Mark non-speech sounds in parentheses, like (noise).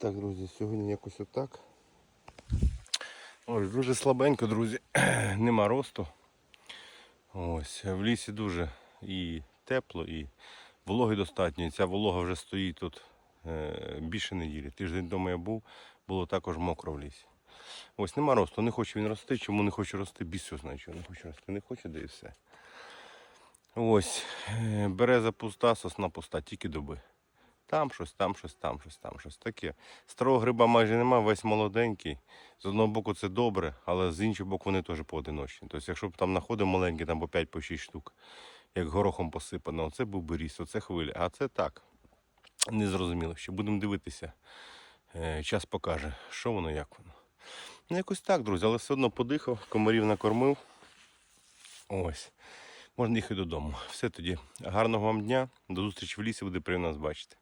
Так, друзі, сьогодні якось отак. Ось дуже слабенько, друзі. (clears throat) Нема росту. Ось, в лісі дуже і тепло, і вологи достатньо. Ця волога вже стоїть тут е, більше неділі. Тиждень тому я був, було також мокро в лісі. Ось нема росту, не хоче він рости. Чому не хоче рости? Біс його знає, не хоче рости. Не хоче, де і все. Ось, е, береза пуста, сосна пуста, тільки доби. Там щось, там щось, там щось, там щось таке. Старого гриба майже немає, весь молоденький. З одного боку це добре, але з іншого боку вони теж поодиночні. Тобто, якщо б там знаходив маленький, там по 5 по 6 штук, як горохом посипано, це був би ріс, оце хвиля. А це так. Незрозуміло. Ще будемо дивитися. Е, Час покаже, що воно, як воно. Ну, якось так, друзі, але все одно подихав, комарів накормив. Ось. Можна їхати додому. Все тоді. Гарного вам дня. До зустрічі в лісі, буде приємно нас бачити.